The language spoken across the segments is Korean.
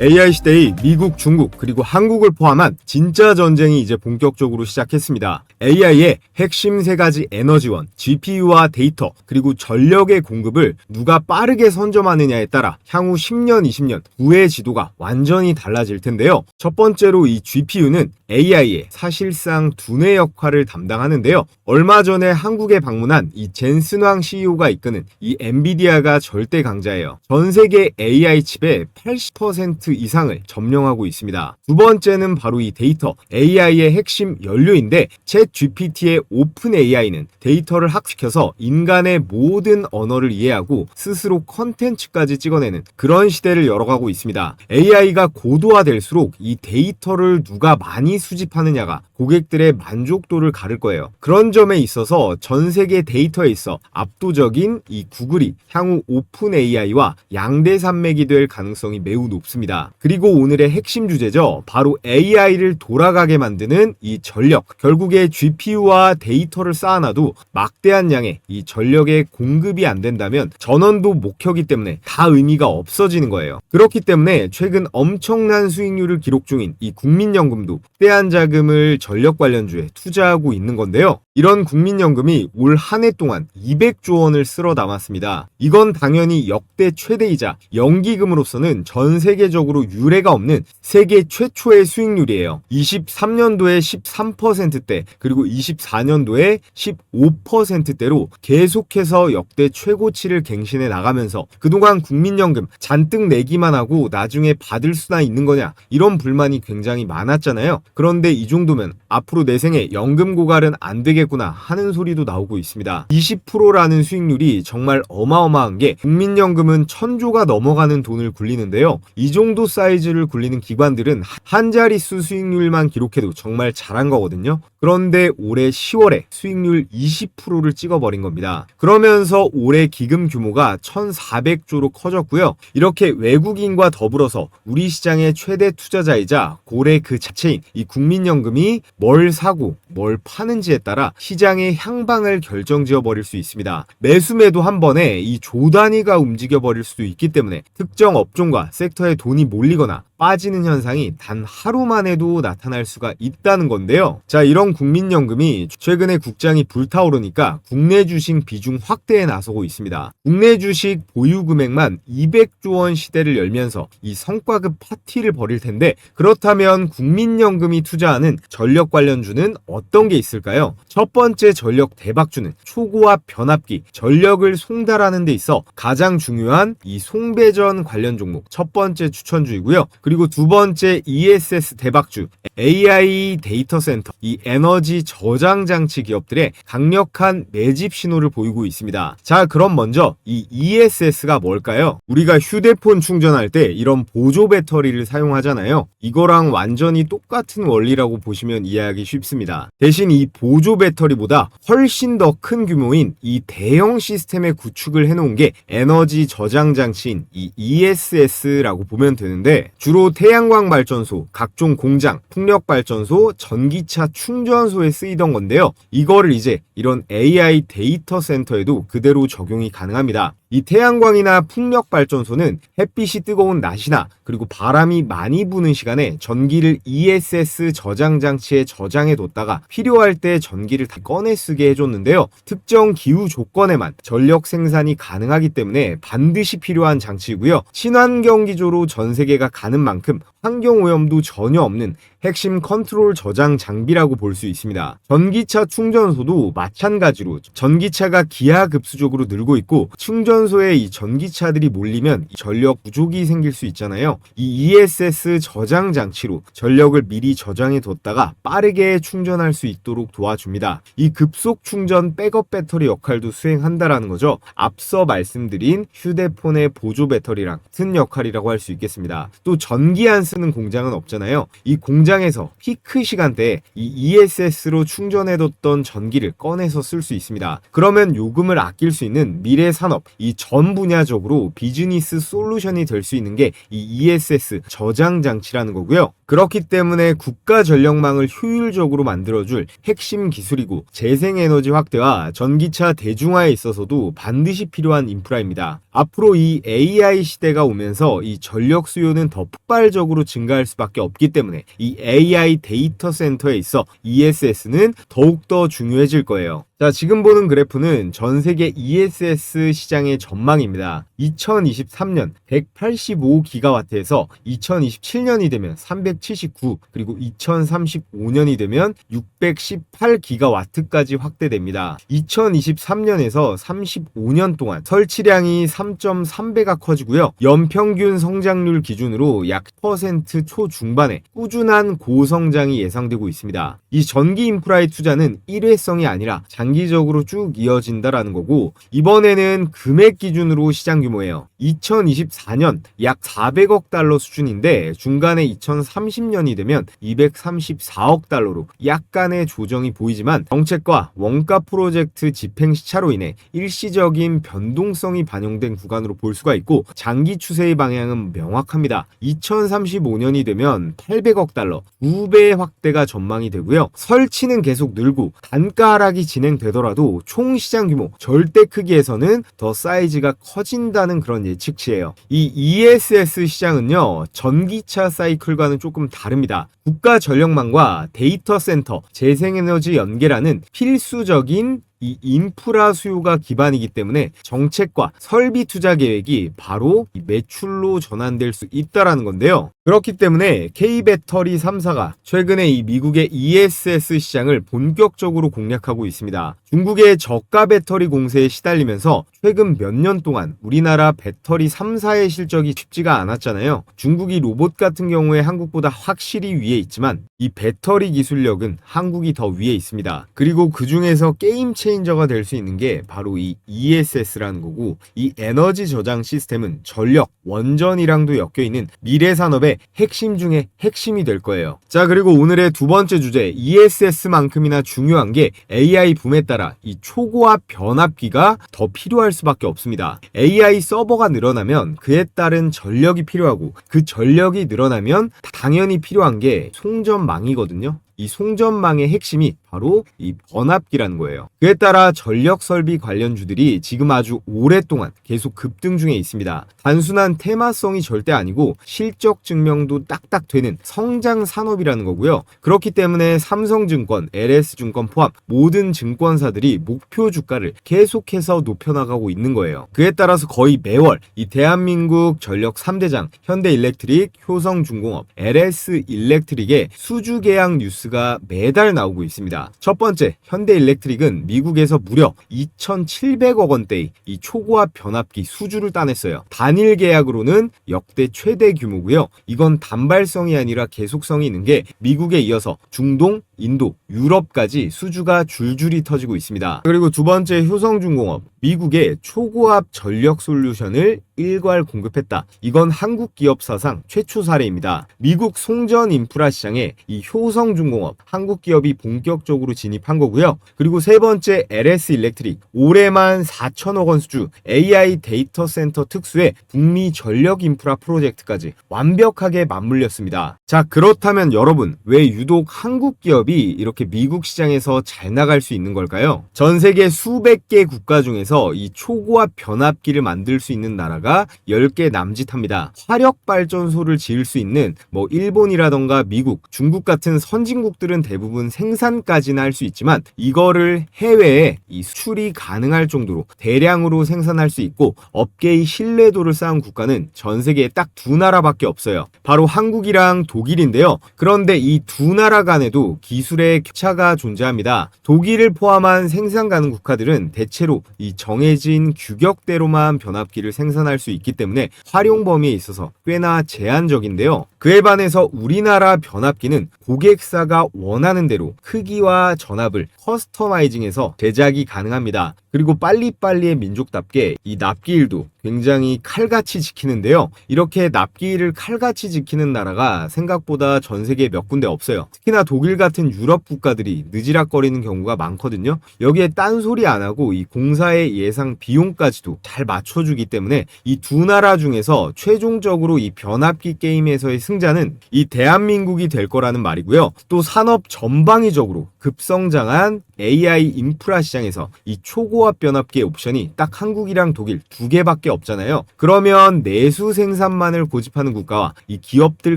AI 시대의 미국, 중국, 그리고 한국을 포함한 진짜 전쟁이 이제 본격적으로 시작했습니다. AI의 핵심 세 가지 에너지원, GPU와 데이터, 그리고 전력의 공급을 누가 빠르게 선점하느냐에 따라 향후 10년, 20년 후의 지도가 완전히 달라질 텐데요. 첫 번째로 이 GPU는 AI의 사실상 두뇌 역할을 담당하는데요. 얼마 전에 한국에 방문한 이 젠슨왕 CEO가 이끄는 이 엔비디아가 절대 강자예요. 전 세계 AI 칩의 80% 이상을 점령하고 있습니다. 두 번째는 바로 이 데이터, AI의 핵심 연료인데 챗 GPT의 오픈 AI는 데이터를 학습시켜서 인간의 모든 언어를 이해하고 스스로 컨텐츠까지 찍어내는 그런 시대를 열어가고 있습니다. AI가 고도화될수록 이 데이터를 누가 많이 수집하느냐가 고객들의 만족도를 가를 거예요. 그런 점에 있어서 전 세계 데이터에 있어 압도적인 이 구글이 향후 오픈 AI와 양대 산맥이 될 가능성이 매우 높습니다. 그리고 오늘의 핵심 주제죠. 바로 AI를 돌아가게 만드는 이 전력. 결국에 GPU와 데이터를 쌓아놔도 막대한 양의 이 전력의 공급이 안 된다면 전원도 목표기 때문에 다 의미가 없어지는 거예요. 그렇기 때문에 최근 엄청난 수익률을 기록 중인 이 국민연금도 때한 자금을 전력 관련주에 투자하고 있는 건데요. 이런 국민연금이 올 한 해 동안 200조 원을 쓸어 담았습니다. 이건 당연히 역대 최대이자 연기금으로서는 전 세계적으로 유례가 없는 세계 최초의 수익률이에요. 23년도에 13%대 그리고 24년도에 15%대로 계속해서 역대 최고치를 갱신해 나가면서 그동안 국민연금 잔뜩 내기만 하고 나중에 받을 수나 있는 거냐 이런 불만이 굉장히 많았잖아요. 그런데 이 정도면 앞으로 내 생에 연금 고갈은 안 되겠구나 하는 소리도 나오고 있습니다. 20%라는 수익률이 정말 어마어마한 게 국민연금은 천조가 넘어가는 돈을 굴리는데요. 이 정도 사이즈를 굴리는 기관들은 한 자릿수 수익률만 기록해도 정말 잘한 거거든요. 그런데 올해 10월에 수익률 20%를 찍어버린 겁니다. 그러면서 올해 기금 규모가 1,400조로 커졌고요. 이렇게 외국인과 더불어서 우리 시장의 최대 투자자이자 고래 그 자체인 이 국민연금이 뭘 사고 뭘 파는지에 따라 시장의 향방을 결정지어 버릴 수 있습니다. 매수매도 한 번에 이 조단위가 움직여 버릴 수도 있기 때문에 특정 업종과 섹터에 돈이 몰리거나 빠지는 현상이 단 하루만에도 나타날 수가 있다는 건데요. 자, 이런 국민연금이 최근에 국장이 불타오르니까 국내 주식 비중 확대에 나서고 있습니다. 국내 주식 보유 금액만 200조 원 시대를 열면서 이 성과급 파티를 벌일 텐데 그렇다면 국민연금이 투자하는 전력 관련주는 어떤 게 있을까요? 첫 번째 전력 대박주는 초고압 변압기, 전력을 송달하는 데 있어 가장 중요한 이 송배전 관련 종목 첫 번째 추천주이고요. 그리고 두 번째 ESS 대박주 AI 데이터 센터 이 에너지 저장 장치 기업들의 강력한 매집 신호를 보이고 있습니다. 자, 그럼 먼저 이 ESS가 뭘까요? 우리가 휴대폰 충전할 때 이런 보조 배터리를 사용하잖아요. 이거랑 완전히 똑같은 원리라고 보시면 이해하기 쉽습니다. 대신 이 보조 배터리보다 훨씬 더 큰 규모인 이 대형 시스템의 구축을 해놓은 게 에너지 저장 장치인 이 ESS라고 보면 되는데 주로 태양광 발전소, 각종 공장, 풍력 발전소, 전기차 충전소에 쓰이던 건데요. 이거를 이제 이런 AI 데이터 센터에도 그대로 적용이 가능합니다. 이 태양광이나 풍력 발전소는 햇빛이 뜨거운 낮이나 그리고 바람이 많이 부는 시간에 전기를 ESS 저장 장치에 저장해 뒀다가 필요할 때 전기를 다 꺼내 쓰게 해줬는데요. 특정 기후 조건에만 전력 생산이 가능하기 때문에 반드시 필요한 장치이고요. 친환경 기조로 전 세계가 가는 만큼 환경 오염도 전혀 없는 핵심 컨트롤 저장 장비라고 볼 수 있습니다. 전기차 충전소도 마찬가지로 전기차가 기하 급수적으로 늘고 있고 충전소에 이 전기차들이 몰리면 전력 부족이 생길 수 있잖아요. 이 ESS 저장 장치로 전력을 미리 저장해 뒀다가 빠르게 충전할 수 있도록 도와줍니다. 이 급속 충전 백업 배터리 역할도 수행한다라는 거죠. 앞서 말씀드린 휴대폰의 보조 배터리랑 같은 역할이라고 할 수 있겠습니다. 또 전기 안 쓰는 공장은 없잖아요. 이 공장 에서 피크 시간대에 이 ESS로 충전해뒀던 전기를 꺼내서 쓸 수 있습니다. 그러면 요금을 아낄 수 있는 미래 산업, 이 전 분야적으로 비즈니스 솔루션이 될 수 있는 게 이 ESS 저장 장치라는 거고요. 그렇기 때문에 국가 전력망을 효율적으로 만들어줄 핵심 기술이고 재생에너지 확대와 전기차 대중화에 있어서도 반드시 필요한 인프라입니다. 앞으로 이 AI 시대가 오면서 이 전력 수요는 더 폭발적으로 증가할 수밖에 없기 때문에 이 AI 데이터 센터에 있어 ESS는 더욱더 중요해질 거예요. 자, 지금 보는 그래프는 전 세계 ESS 시장의 전망입니다. 2023년 185기가와트에서 2027년이 되면 379, 그리고 2035년이 되면 618기가와트까지 확대됩니다. 2023년에서 35년 동안 설치량이 3.3배가 커지고요. 연평균 성장률 기준으로 약 10% 초중반의 꾸준한 고성장이 예상되고 있습니다. 이 전기 인프라의 투자는 일회성이 아니라 장기적으로 쭉 이어진다라는 거고 이번에는 금액 기준으로 시장 규모예요. 2024년 약 400억 달러 수준인데 중간에 2030년이 되면 234억 달러로 약간의 조정이 보이지만 정책과 원가 프로젝트 집행 시차로 인해 일시적인 변동성이 반영된 구간으로 볼 수가 있고 장기 추세의 방향은 명확합니다. 2035년이 되면 800억 달러 2배 확대가 전망이 되고요. 설치는 계속 늘고 단가 하락이 진행되더라도 총 시장 규모 절대 크기에서는 더 사이즈가 커진다 는 그런 예측치예요. 이 ESS 시장은요. 전기차 사이클과는 조금 다릅니다. 국가 전력망과 데이터 센터, 재생에너지 연계라는 필수적인 이 인프라 수요가 기반이기 때문에 정책과 설비 투자 계획이 바로 이 매출로 전환될 수 있다라는 건데요. 그렇기 때문에 K배터리 3사가 최근에 이 미국의 ESS 시장을 본격적으로 공략하고 있습니다. 중국의 저가 배터리 공세에 시달리면서 최근 몇 년 동안 우리나라 배터리 3사의 실적이 쉽지가 않았잖아요. 중국이 로봇 같은 경우에 한국보다 확실히 위에 있지만 이 배터리 기술력은 한국이 더 위에 있습니다. 그리고 그 중에서 게임 체 인저가 될 수 있는 게 바로 이 ESS라는 거고 이 에너지 저장 시스템은 전력, 원전이랑도 엮여 있는 미래 산업의 핵심 중에 핵심이 될 거예요. 자, 그리고 오늘의 두 번째 주제 ESS만큼이나 중요한 게 AI 붐에 따라 이 초고압 변압기가 더 필요할 수밖에 없습니다. AI 서버가 늘어나면 그에 따른 전력이 필요하고 그 전력이 늘어나면 당연히 필요한 게 송전망이거든요. 이 송전망의 핵심이 바로 이 번압기라는 거예요. 그에 따라 전력 설비 관련주들이 지금 아주 오랫동안 계속 급등 중에 있습니다. 단순한 테마성이 절대 아니고 실적 증명도 딱딱 되는 성장 산업이라는 거고요. 그렇기 때문에 삼성증권, LS증권 포함 모든 증권사들이 목표 주가를 계속해서 높여나가고 있는 거예요. 그에 따라서 거의 매월 이 대한민국 전력 3대장 현대일렉트릭, 효성중공업, LS일렉트릭의 수주 계약 뉴스 가 매달 나오고 있습니다. 첫 번째, 현대일렉트릭은 미국에서 무려 2,700억 원대의 이 초고압 변압기 수주를 따냈어요. 단일 계약으로는 역대 최대 규모고요. 이건 단발성이 아니라 계속성이 있는 게 미국에 이어서 중동, 인도, 유럽까지 수주가 줄줄이 터지고 있습니다. 그리고 두 번째 효성중공업. 미국의 초고압 전력 솔루션을 일괄 공급했다. 이건 한국 기업 사상 최초 사례입니다. 미국 송전 인프라 시장에 이 효성중공업 한국 기업이 본격적으로 진입한 거고요. 그리고 세 번째 LS 일렉트릭 올해만 4천억 원 수주 AI 데이터 센터 특수의 북미 전력 인프라 프로젝트까지 완벽하게 맞물렸습니다. 자, 그렇다면 여러분 왜 유독 한국 기업이 이렇게 미국 시장에서 잘 나갈 수 있는 걸까요? 전 세계 수백 개 국가 중에서 이 초고압 변압기를 만들 수 있는 나라가 10개 남짓합니다. 화력 발전소를 지을 수 있는 뭐 일본이라던가 미국, 중국 같은 선진국들은 대부분 생산까지는 할 수 있지만 이거를 해외에 이 수출이 가능할 정도로 대량으로 생산할 수 있고 업계의 신뢰도를 쌓은 국가는 전 세계에 딱 두 나라밖에 없어요. 바로 한국이랑 독일인데요. 그런데 이 두 나라 간에도 기 술의 격차가 존재합니다. 독일을 포함한 생산 가능 국가들은 대체로 이 정해진 규격대로만 변압기를 생산할 수 있기 때문에 활용 범위에 있어서 꽤나 제한적인데요. 그에 반해서 우리나라 변압기는 고객사가 원하는 대로 크기와 전압을 커스터마이징해서 제작이 가능합니다. 그리고 빨리빨리의 민족답게 이 납기일도 굉장히 칼같이 지키는데요. 이렇게 납기일을 칼같이 지키는 나라가 생각보다 전 세계에 몇 군데 없어요. 특히나 독일 같은 유럽 국가들이 느지락거리는 경우가 많거든요. 여기에 딴소리 안 하고 이 공사의 예상 비용까지도 잘 맞춰주기 때문에 이 두 나라 중에서 최종적으로 이 변압기 게임에서의 승자는 이 대한민국이 될 거라는 말이고요. 또 산업 전방위적으로 급성장한 AI 인프라 시장에서 이 초고압 변압기 옵션이 딱 한국이랑 독일 두 개밖에 없잖아요. 그러면 내수 생산만을 고집하는 국가와 이 기업들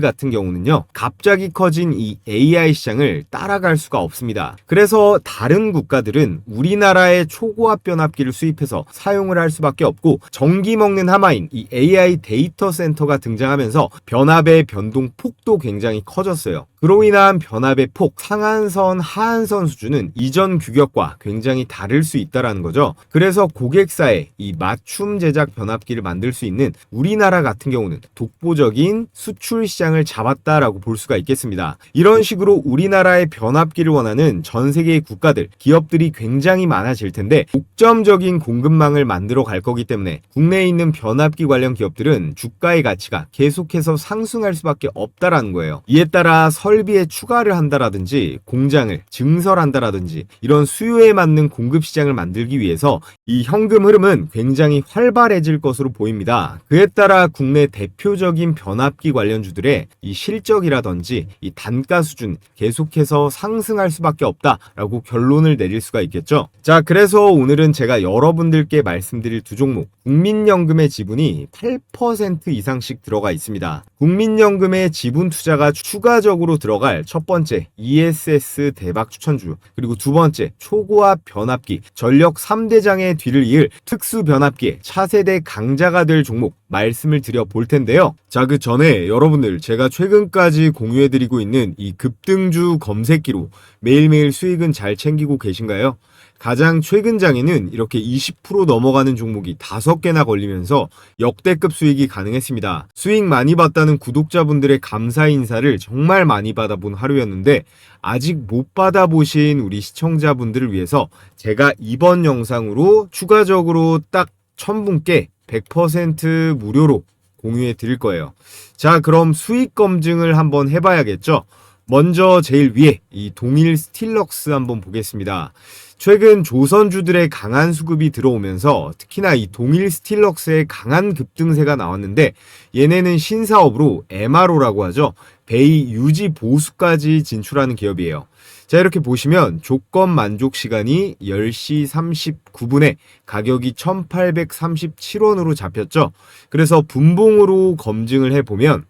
같은 경우는요. 갑자기 커진 이 AI 시장을 따 라갈 수가 없습니다. 그래서 다른 국가들은 우리나라의 초고압 변압기를 수입해서 사용을 할 수밖에 없고 전기 먹는 하마인 이 AI 데이터 센터가 등장하면서 변압의 변동 폭도 굉장히 커졌어요. 그로 인한 변압의 폭, 상한선, 하한선 수준은 이전 규격과 굉장히 다를 수 있다라는 거죠. 그래서 고객사에 이 맞춤 제작 변압기를 만들 수 있는 우리나라 같은 경우는 독보적인 수출 시장을 잡았다라고 볼 수가 있겠습니다. 이런 식으로 우리나라의 변압기를 원하는 전 세계의 국가들, 기업들이 굉장히 많아질 텐데 독점적인 공급망을 만들어 갈 거기 때문에 국내에 있는 변압기 관련 기업들은 주가의 가치가 계속해서 상승할 수밖에 없다라는 거예요. 이에 따라 설비에 추가를 한다라든지 공장을 증설한다라든지 이런 수요에 맞는 공급 시장을 만들기 위해서 이 현금 흐름은 굉장히 활발해질 것으로 보입니다. 그에 따라 국내 대표적인 변압기 관련주들의 이 실적이라든지 이 단가 수준 계속해서 상승할 수밖에 없다라고 결론을 내릴 수가 있겠죠. 자, 그래서 오늘은 제가 여러분들께 말씀드릴 두 종목 국민연금의 지분이 8% 이상씩 들어가 있습니다. 국민연금의 지분 투자가 추가적으로 들어갈 첫 번째 ESS 대박 추천주, 그리고 두 번째 초고압 변압기, 전력 3대장의 뒤를 이을 특수 변압기의 차세대 강자가 될 종목 말씀을 드려 볼 텐데요. 자, 그 전에 여러분들 제가 최근까지 공유해 드리고 있는 이 급등주 검 색기로 매일매일 수익은 잘 챙기고 계신가요? 가장 최근 장에는 이렇게 20% 넘어가는 종목이 5개나 걸리면서 역대급 수익이 가능했습니다. 수익 많이 봤다는 구독자분들의 감사 인사를 정말 많이 받아본 하루였는데 아직 못 받아보신 우리 시청자분들을 위해서 제가 이번 영상으로 추가적으로 딱 1000분께 100% 무료로 공유해 드릴 거예요. 자, 그럼 수익 검증을 한번 해봐야겠죠? 먼저 제일 위에 이 동일 스틸럭스 한번 보겠습니다. 최근 조선주들의 강한 수급이 들어오면서 특히나 이 동일 스틸럭스의 강한 급등세가 나왔는데 얘네는 신사업으로 MRO라고 하죠. 베이 유지 보수까지 진출하는 기업이에요. 자, 이렇게 보시면 조건 만족 시간이 10시 39분에 가격이 1837원으로 잡혔죠. 그래서 분봉으로 검증을 해보면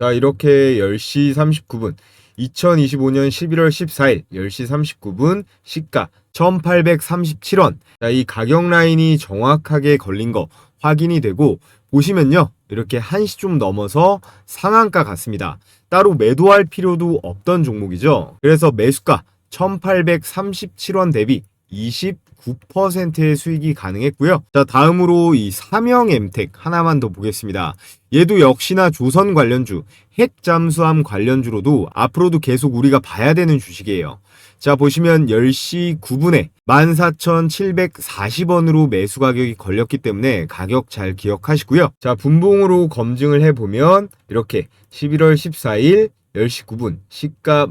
자, 이렇게 10시 39분 2025년 11월 14일 10시 39분 시가 1837원. 자, 이 가격 라인이 정확하게 걸린 거 확인이 되고 보시면요. 이렇게 1시 좀 넘어서 상한가 같습니다. 따로 매도할 필요도 없던 종목이죠. 그래서 매수가 1837원 대비 29%의 수익이 가능했고요. 자, 다음으로 이 사명 엠텍 하나만 더 보겠습니다. 얘도 역시나 조선 관련주, 핵 잠수함 관련주로도 앞으로도 계속 우리가 봐야 되는 주식이에요. 자, 보시면 10시 9분에 14,740원으로 매수 가격이 걸렸기 때문에 가격 잘 기억하시고요. 자, 분봉으로 검증을 해보면 이렇게 11월 14일 10시 9분 시가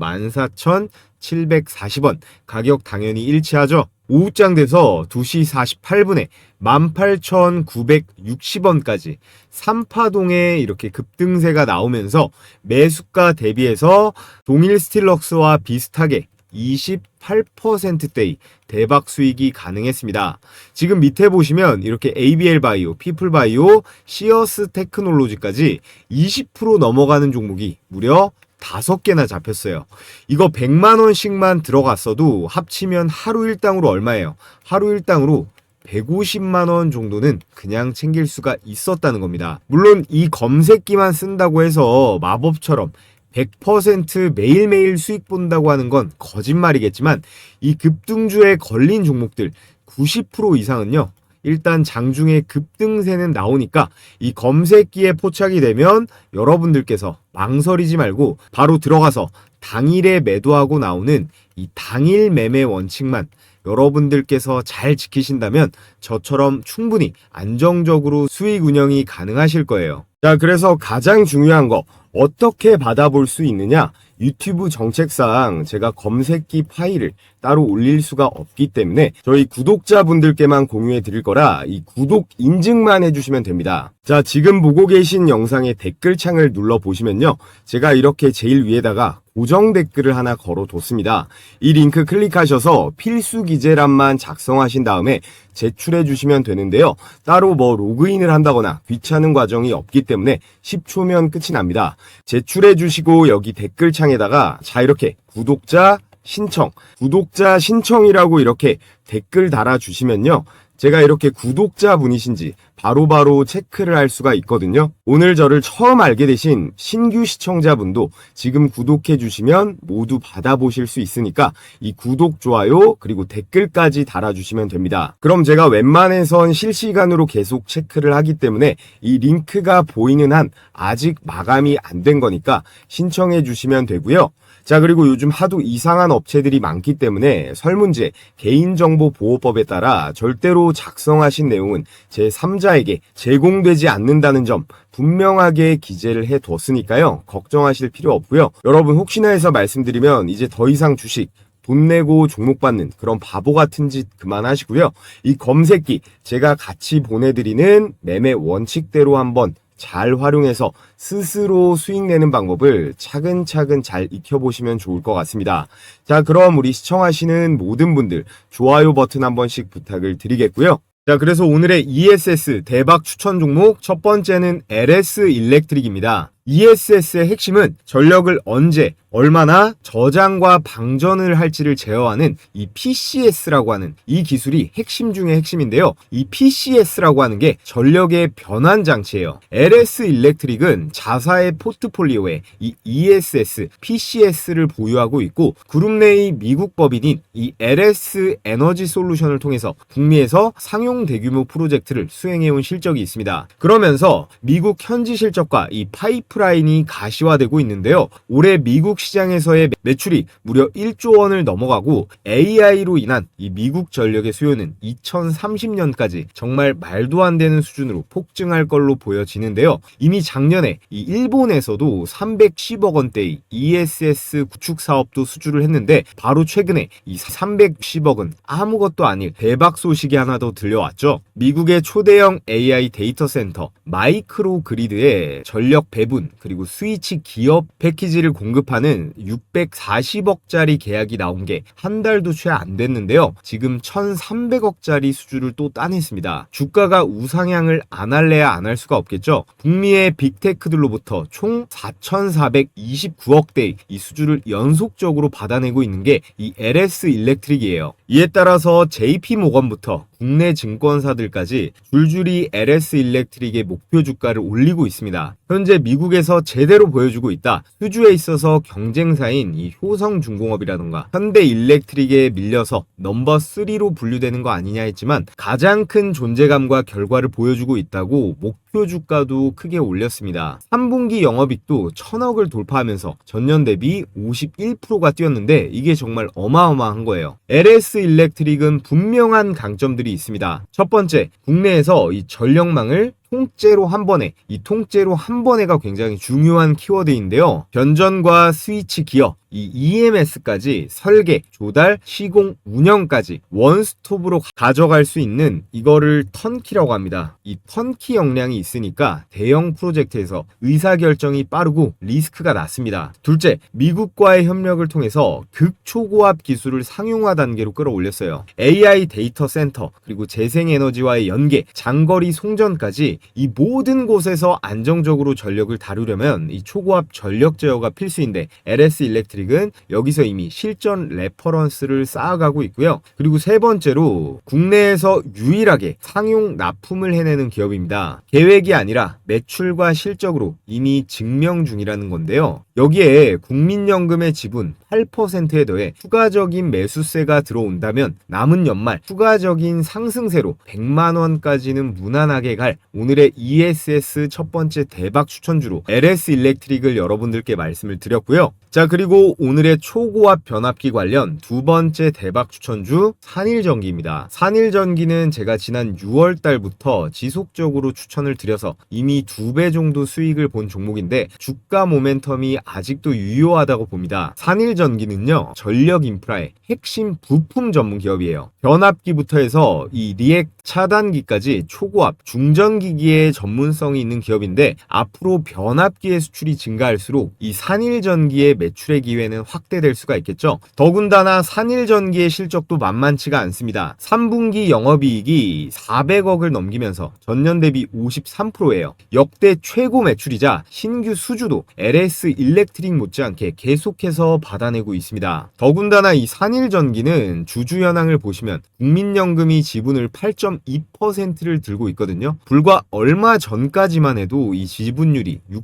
14,740원 가격 당연히 일치하죠. 오후장 돼서 2시 48분에 18,960원까지 3파동에 이렇게 급등세가 나오면서 매수가 대비해서 동일 스틸럭스와 비슷하게 28%대의 대박 수익이 가능했습니다. 지금 밑에 보시면 이렇게 ABL 바이오, 피플 바이오, 시어스 테크놀로지까지 20% 넘어가는 종목이 무려 다섯 개나 잡혔어요. 이거 100만 원씩만 들어갔어도 합치면 하루 일당으로 얼마예요? 하루 일당으로 150만 원 정도는 그냥 챙길 수가 있었다는 겁니다. 물론 이 검색기만 쓴다고 해서 마법처럼 100% 매일매일 수익 본다고 하는 건 거짓말이겠지만 이 급등주에 걸린 종목들 90% 이상은요. 일단 장중에 급등세는 나오니까 이 검색기에 포착이 되면 여러분들께서 망설이지 말고 바로 들어가서 당일에 매도하고 나오는 이 당일 매매 원칙만 여러분들께서 잘 지키신다면 저처럼 충분히 안정적으로 수익 운영이 가능하실 거예요. 자, 그래서 가장 중요한 거 어떻게 받아볼 수 있느냐? 유튜브 정책상 제가 검색기 파일을 따로 올릴 수가 없기 때문에 저희 구독자분들께만 공유해 드릴 거라 이 구독 인증만 해주시면 됩니다. 자, 지금 보고 계신 영상의 댓글창을 눌러 보시면요. 제가 이렇게 제일 위에다가 고정 댓글을 하나 걸어 뒀습니다. 이 링크 클릭하셔서 필수 기재란만 작성하신 다음에 제출해 주시면 되는데요. 따로 뭐 로그인을 한다거나 귀찮은 과정이 없기 때문에 10초면 끝이 납니다. 제출해 주시고 여기 댓글창에다가 자 이렇게 구독자 신청, 구독자 신청이라고 이렇게 댓글 달아주시면요. 제가 이렇게 구독자분이신지 바로바로 체크를 할 수가 있거든요. 오늘 저를 처음 알게 되신 신규 시청자분도 지금 구독해 주시면 모두 받아보실 수 있으니까 이 구독, 좋아요, 그리고 댓글까지 달아주시면 됩니다. 그럼 제가 웬만해선 실시간으로 계속 체크를 하기 때문에 이 링크가 보이는 한 아직 마감이 안 된 거니까 신청해 주시면 되고요. 자, 그리고 요즘 하도 이상한 업체들이 많기 때문에 설문제 개인정보보호법에 따라 절대로 작성하신 내용은 제3자에게 제공되지 않는다는 점 분명하게 기재를 해 두었으니까요. 걱정하실 필요 없고요. 여러분 혹시나 해서 말씀드리면 이제 더 이상 주식 돈 내고 종목 받는 그런 바보 같은 짓 그만하시고요. 이 검색기 제가 같이 보내드리는 매매 원칙대로 한번 잘 활용해서 스스로 수익 내는 방법을 차근차근 잘 익혀보시면 좋을 것 같습니다. 자, 그럼 우리 시청하시는 모든 분들 좋아요 버튼 한 번씩 부탁을 드리겠고요. 자, 그래서 오늘의 ESS 대박 추천 종목 첫 번째는 LS 일렉트릭입니다. ESS의 핵심은 전력을 언제, 얼마나 저장과 방전을 할지를 제어하는 이 PCS라고 하는 이 기술이 핵심 중의 핵심인데요. 이 PCS라고 하는 게 전력의 변환 장치예요. LS 일렉트릭은 자사의 포트폴리오에 이 ESS, PCS를 보유하고 있고 그룹 내의 미국 법인인 이 LS 에너지 솔루션을 통해서 북미에서 상용 대규모 프로젝트를 수행해온 실적이 있습니다. 그러면서 미국 현지 실적과 이 파이프 라인이 가시화되고 있는데요. 올해 미국 시장에서의 매출이 무려 1조 원을 넘어가고 AI로 인한 이 미국 전력의 수요는 2030년까지 정말 말도 안 되는 수준으로 폭증할 걸로 보여지는데요. 이미 작년에 이 일본에서도 310억 원대의 ESS 구축 사업도 수주를 했는데 바로 최근에 이 310억은 아무것도 아닐 대박 소식이 하나 더 들려왔죠. 미국의 초대형 AI 데이터 센터 마이크로 그리드에 전력 배분 그리고 스위치 기업 패키지를 공급하는 640억짜리 계약이 나온 게 한 달도 채 안 됐는데요. 지금 1,300억짜리 수주를 또 따냈습니다. 주가가 우상향을 안 할래야 안 할 수가 없겠죠. 북미의 빅테크들로부터 총 4,429억대의 이 수주를 연속적으로 받아내고 있는 게 이 LS 일렉트릭이에요. 이에 따라서 JP 모건부터 국내 증권사들까지 줄줄이 LS 일렉트릭의 목표 주가를 올리고 있습니다. 현재 미국 에서 제대로 보여주고 있다. 수주에 있어서 경쟁사인 이 효성중공업이라던가 현대일렉트릭에 밀려서 넘버 3로 분류되는 거 아니냐 했지만 가장 큰 존재감과 결과를 보여주고 있다고 목표 주가도 크게 올렸습니다. 3분기 영업이익도 천억을 돌파하면서 전년 대비 51%가 뛰었는데 이게 정말 어마어마한 거예요. LS 일렉트릭은 분명한 강점들이 있습니다. 첫 번째, 국내에서 이 전력망을 통째로 한 번에 이 통째로 한 번에가 굉장히 중요한 키워드인데요. 변전과 스위치 기어 이 EMS까지 설계, 조달, 시공, 운영까지 원스톱으로 가져갈 수 있는 이거를 턴키라고 합니다. 이 턴키 역량이 있으니까 대형 프로젝트에서 의사결정이 빠르고 리스크가 낮습니다. 둘째, 미국과의 협력을 통해서 극초고압 기술을 상용화 단계로 끌어올렸어요. AI 데이터 센터, 그리고 재생에너지와의 연계, 장거리 송전까지 이 모든 곳에서 안정적으로 전력을 다루려면 이 초고압 전력 제어가 필수인데 LS 일렉트릭 은 여기서 이미 실전 레퍼런스를 쌓아가고 있고요. 그리고 세 번째로 국내에서 유일하게 상용 납품을 해내는 기업입니다. 계획이 아니라 매출과 실적으로 이미 증명 중이라는 건데요. 여기에 국민연금의 지분 8%에 더해 추가적인 매수세가 들어온다면 남은 연말 추가적인 상승세로 100만 원까지는 무난하게 갈 오늘의 ESS 첫 번째 대박 추천주로 LS 일렉트릭을 여러분들께 말씀을 드렸고요. 자, 그리고 오늘의 초고압 변압기 관련 두 번째 대박 추천주 산일전기입니다. 산일전기는 제가 지난 6월 달부터 지속적으로 추천을 드려서 이미 두 배 정도 수익을 본 종목인데 주가 모멘텀이 아직도 유효하다고 봅니다. 산일 전기는요, 전력 인프라의 핵심 부품 전문 기업이에요. 변압기부터 해서 이 리액 차단기까지 초고압, 중전기기의 전문성이 있는 기업인데 앞으로 변압기의 수출이 증가할수록 이 산일전기의 매출의 기회는 확대될 수가 있겠죠. 더군다나 산일전기의 실적도 만만치가 않습니다. 3분기 영업이익이 400억을 넘기면서 전년 대비 53%예요. 역대 최고 매출이자 신규 수주도 LS 일렉트릭 못지않게 계속해서 받아 내고 있습니다. 더군다나 이 산일전기는 주주 현황을 보시면 국민연금이 지분을 8.2%를 들고 있거든요. 불과 얼마 전까지만 해도 이 지분율이 6%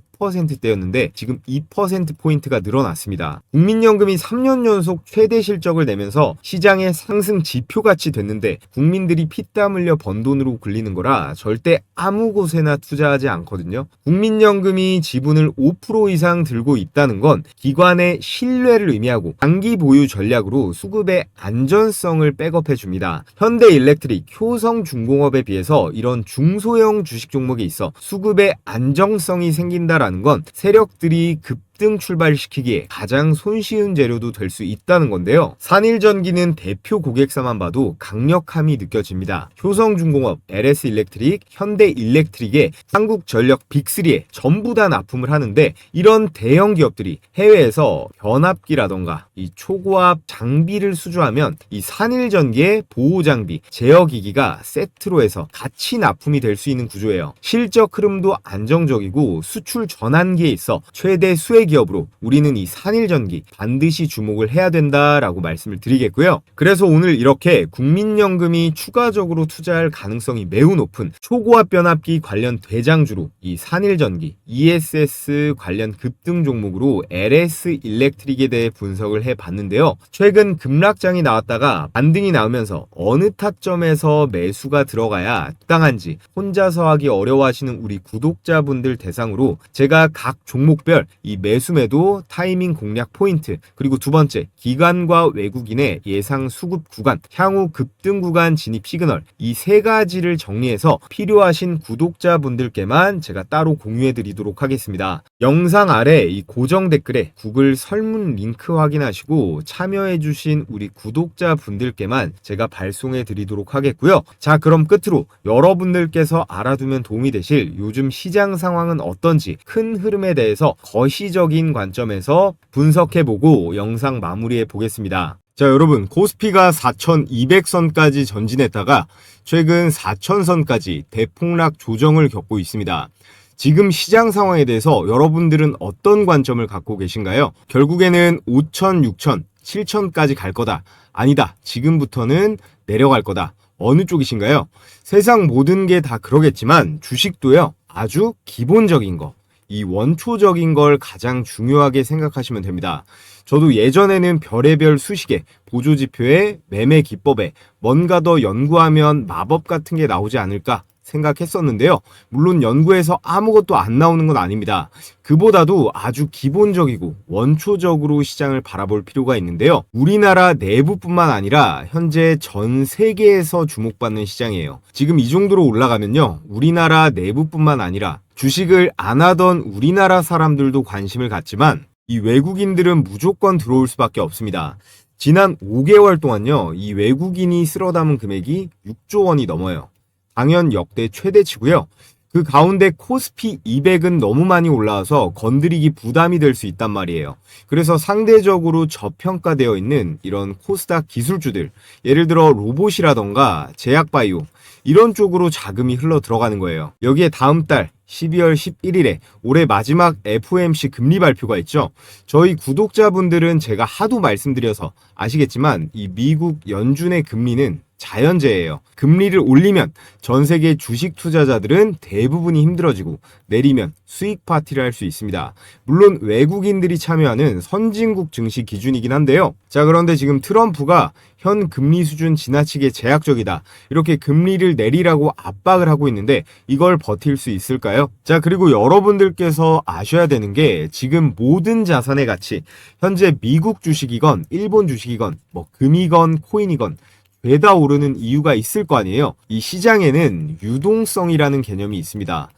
대였는데 지금 2%포인트가 늘어났습니다. 국민연금이 3년 연속 최대 실적을 내면서 시장의 상승 지표같이 됐는데 국민들이 피땀 흘려 번 돈으로 굴리는 거라 절대 아무 곳에나 투자하지 않거든요. 국민연금이 지분을 5% 이상 들고 있다는 건 기관의 신뢰를 의미하고 장기 보유 전략으로 수급의 안전성을 백업해 줍니다. 현대일렉트릭, 효성중공업에 비해서 이런 중소형 주식 종목에 있어 수급의 안정성이 생긴다라 라는 건 세력들이 급등 출발시키기에 가장 손쉬운 재료도 될 수 있다는 건데요. 산일전기는 대표 고객사만 봐도 강력함이 느껴집니다. 효성중공업, LS일렉트릭, 현대 일렉트릭의 한국전력 빅3에 전부 다 납품을 하는데 이런 대형 기업들이 해외에서 변압기라던가 이 초고압 장비를 수주하면 이 산일전기의 보호장비, 제어기기가 세트로 해서 같이 납품이 될 수 있는 구조예요. 실적 흐름도 안정적이고 수출 전환기에 있어 최대 수혜 기업으로 우리는 이 산일전기 반드시 주목을 해야 된다라고 말씀을 드리겠고요. 그래서 오늘 이렇게 국민연금이 추가적으로 투자할 가능성이 매우 높은 초고압 변압기 관련 대장주로 이 산일전기, ESS 관련 급등 종목으로 LS 일렉트릭에 대해 분석을 해 봤는데요. 최근 급락장이 나왔다가 반등이 나오면서 어느 타점에서 매수가 들어가야 적당한지 혼자서 하기 어려워하시는 우리 구독자분들 대상으로 제가 각 종목별 이 매수 매도 타이밍 공략 포인트 그리고 두 번째 기관과 외국인의 예상 수급 구간 향후 급등 구간 진입 시그널 이 세 가지를 정리해서 필요하신 구독자분들께만 제가 따로 공유해 드리도록 하겠습니다. 영상 아래 이 고정 댓글에 구글 설문 링크 확인하시고 참여해 주신 우리 구독자분들께만 제가 발송해 드리도록 하겠고요. 자, 그럼 끝으로 여러분들께서 알아두면 도움이 되실 요즘 시장 상황은 어떤지 큰 흐름에 대해서 거시적 인 관점에서 분석해 보고 영상 마무리해 보겠습니다. 자, 여러분, 코스피가 4,200선까지 전진했다가 최근 4,000선까지 대폭락 조정을 겪고 있습니다. 지금 시장 상황에 대해서 여러분들은 어떤 관점을 갖고 계신가요? 결국에는 5천, 6천, 7천까지 갈 거다. 아니다. 지금부터는 내려갈 거다. 어느 쪽이신가요? 세상 모든 게 다 그러겠지만 주식도요. 아주 기본적인 거. 이 원초적인 걸 가장 중요하게 생각하시면 됩니다. 저도 예전에는 별의별 수식에 보조지표에 매매 기법에 뭔가 더 연구하면 마법 같은 게 나오지 않을까 생각했었는데요. 물론 연구에서 아무것도 안 나오는 건 아닙니다. 그보다도 아주 기본적이고 원초적으로 시장을 바라볼 필요가 있는데요. 우리나라 내부뿐만 아니라 현재 전 세계에서 주목받는 시장이에요. 지금 이 정도로 올라가면요. 우리나라 내부뿐만 아니라 주식을 안 하던 우리나라 사람들도 관심을 갖지만 이 외국인들은 무조건 들어올 수밖에 없습니다. 지난 5개월 동안요, 이 외국인이 쓸어 담은 금액이 6조 원이 넘어요. 당연 역대 최대치고요. 그 가운데 코스피 200은 너무 많이 올라와서 건드리기 부담이 될 수 있단 말이에요. 그래서 상대적으로 저평가되어 있는 이런 코스닥 기술주들, 예를 들어 로봇이라던가 제약바이오, 이런 쪽으로 자금이 흘러 들어가는 거예요. 여기에 다음 달 12월 11일에 올해 마지막 FOMC 금리 발표가 있죠. 저희 구독자분들은 제가 하도 말씀드려서 아시겠지만 이 미국 연준의 금리는 자연재해예요. 금리를 올리면 전 세계 주식 투자자들은 대부분이 힘들어지고 내리면 수익 파티를 할 수 있습니다. 물론 외국인들이 참여하는 선진국 증시 기준이긴 한데요. 자, 그런데 지금 트럼프가 현 금리 수준 지나치게 제약적이다. 이렇게 금리를 내리라고 압박을 하고 있는데 이걸 버틸 수 있을까요? 자, 그리고 여러분들께서 아셔야 되는 게 지금 모든 자산의 가치, 현재 미국 주식이건 일본 주식이건 뭐 금이건 코인이건 죄다 오르는 이유가 있을 거 아니에요. 이 시장에는 유동성이라는 개념이 있습니다.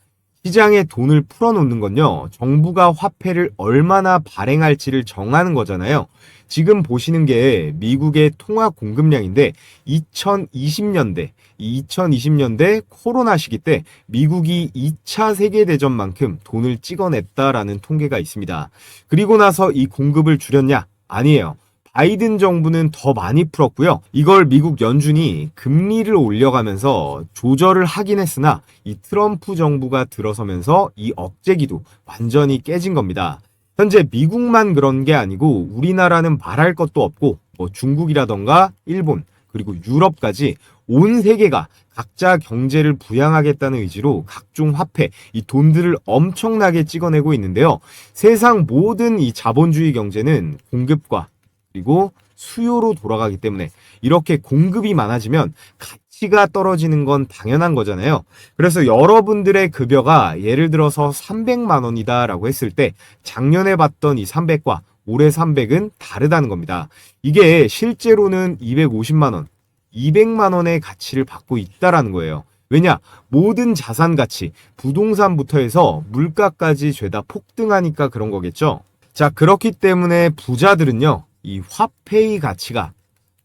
시장에 돈을 풀어놓는 건요, 정부가 화폐를 얼마나 발행할지를 정하는 거잖아요. 지금 보시는 게 미국의 통화 공급량인데, 2020년대, 이 2020년대 코로나 시기 때 미국이 2차 세계대전만큼 돈을 찍어냈다라는 통계가 있습니다. 그리고 나서 이 공급을 줄였냐? 아니에요. 바이든 정부는 더 많이 풀었고요. 이걸 미국 연준이 금리를 올려가면서 조절을 하긴 했으나 이 트럼프 정부가 들어서면서 이 억제기도 완전히 깨진 겁니다. 현재 미국만 그런 게 아니고 우리나라는 말할 것도 없고 뭐 중국이라던가 일본 그리고 유럽까지 온 세계가 각자 경제를 부양하겠다는 의지로 각종 화폐, 이 돈들을 엄청나게 찍어내고 있는데요. 세상 모든 이 자본주의 경제는 공급과 그리고 수요로 돌아가기 때문에 이렇게 공급이 많아지면 가치가 떨어지는 건 당연한 거잖아요. 그래서 여러분들의 급여가 예를 들어서 300만 원이다라고 했을 때 작년에 받던 이 300과 올해 300은 다르다는 겁니다. 이게 실제로는 250만 원, 200만 원의 가치를 받고 있다라는 거예요. 왜냐? 모든 자산 가치, 부동산부터 해서 물가까지 죄다 폭등하니까 그런 거겠죠? 자, 그렇기 때문에 부자들은요, 이 화폐의 가치가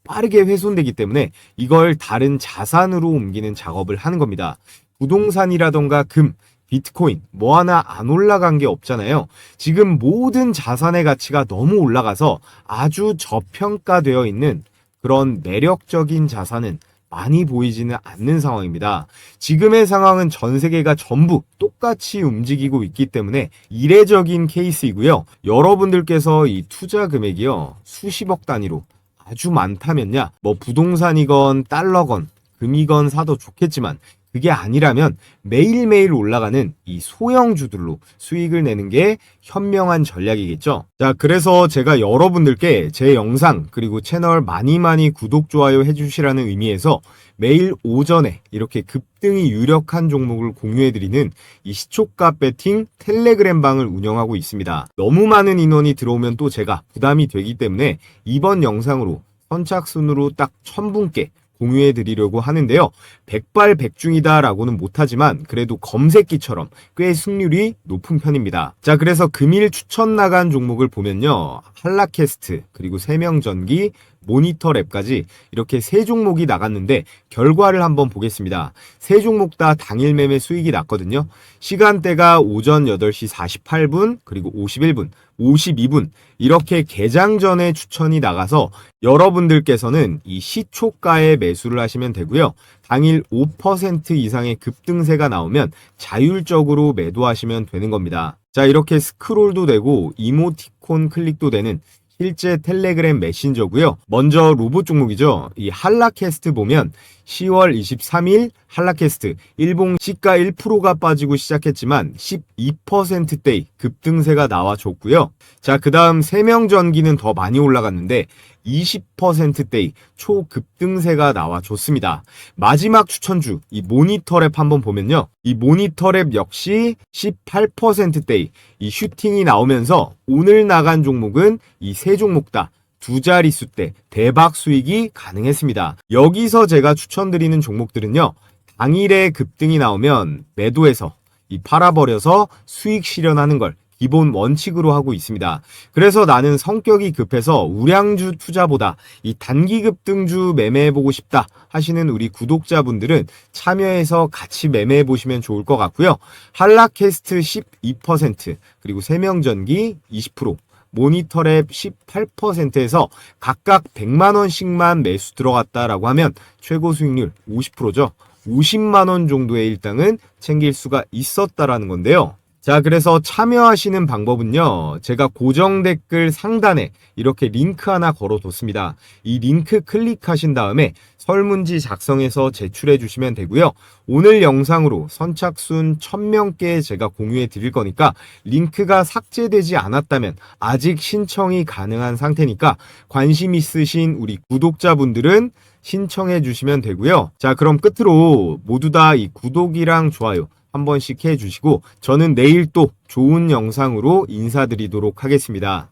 빠르게 훼손되기 때문에 이걸 다른 자산으로 옮기는 작업을 하는 겁니다. 부동산이라던가 금, 비트코인 뭐 하나 안 올라간 게 없잖아요. 지금 모든 자산의 가치가 너무 올라가서 아주 저평가되어 있는 그런 매력적인 자산은 많이 보이지는 않는 상황입니다. 지금의 상황은 전 세계가 전부 똑같이 움직이고 있기 때문에 이례적인 케이스이고요. 여러분들께서 이 투자 금액이요. 수십억 단위로 아주 많다면야 뭐 부동산이건 달러건 금이건 사도 좋겠지만 그게 아니라면 매일매일 올라가는 이 소형주들로 수익을 내는 게 현명한 전략이겠죠. 자, 그래서 제가 여러분들께 제 영상 그리고 채널 많이 많이 구독, 좋아요 해주시라는 의미에서 매일 오전에 이렇게 급등이 유력한 종목을 공유해드리는 이 시초가 배팅 텔레그램 방을 운영하고 있습니다. 너무 많은 인원이 들어오면 또 제가 부담이 되기 때문에 이번 영상으로 선착순으로 딱 1000분께 공유해 드리려고 하는데요. 백발백중이다라고는 못하지만 그래도 검색기처럼 꽤 승률이 높은 편입니다. 자, 그래서 금일 추천 나간 종목을 보면요. 한라캐스트, 그리고 세명전기, 모니터 랩까지 이렇게 세 종목이 나갔는데 결과를 한번 보겠습니다. 세 종목 다 당일 매매 수익이 났거든요. 시간대가 오전 8시 48분 그리고 51분, 52분 이렇게 개장 전에 추천이 나가서 여러분들께서는 이 시초가에 매수를 하시면 되고요. 당일 5% 이상의 급등세가 나오면 자율적으로 매도하시면 되는 겁니다. 자, 이렇게 스크롤도 되고 이모티콘 클릭도 되는 실제 텔레그램 메신저고요. 먼저 로봇 종목이죠. 이 한라캐스트 보면 10월 23일 한라캐스트 일봉 시가 1%가 빠지고 시작했지만 12%대의 급등세가 나와줬고요. 자, 그 다음 세명전기는 더 많이 올라갔는데 20%대의 초급등세가 나와줬습니다. 마지막 추천주 이 모니터랩 한번 보면요. 이 모니터랩 역시 18%대의 이 슈팅이 나오면서 오늘 나간 종목은 이 세 종목 다 두 자릿수 때 대박 수익이 가능했습니다. 여기서 제가 추천드리는 종목들은요. 당일에 급등이 나오면 매도해서 이 팔아버려서 수익 실현하는 걸 기본 원칙으로 하고 있습니다. 그래서 나는 성격이 급해서 우량주 투자보다 이 단기 급 등주 매매해보고 싶다 하시는 우리 구독자분들은 참여해서 같이 매매해 보시면 좋을 것 같고요. 한라캐스트 12% 그리고 세명전기 20% 모니터랩 18%에서 각각 100만원씩만 매수 들어갔다라고 하면 최고 수익률 50%죠. 50만원 정도의 일당은 챙길 수가 있었다라는 건데요. 자, 그래서 참여하시는 방법은요. 제가 고정 댓글 상단에 이렇게 링크 하나 걸어뒀습니다. 이 링크 클릭하신 다음에 설문지 작성해서 제출해 주시면 되고요. 오늘 영상으로 선착순 1000명께 제가 공유해 드릴 거니까 링크가 삭제되지 않았다면 아직 신청이 가능한 상태니까 관심 있으신 우리 구독자분들은 신청해 주시면 되고요. 자, 그럼 끝으로 모두 다 이 구독이랑 좋아요 한 번씩 해 주시고 저는 내일 또 좋은 영상으로 인사드리도록 하겠습니다.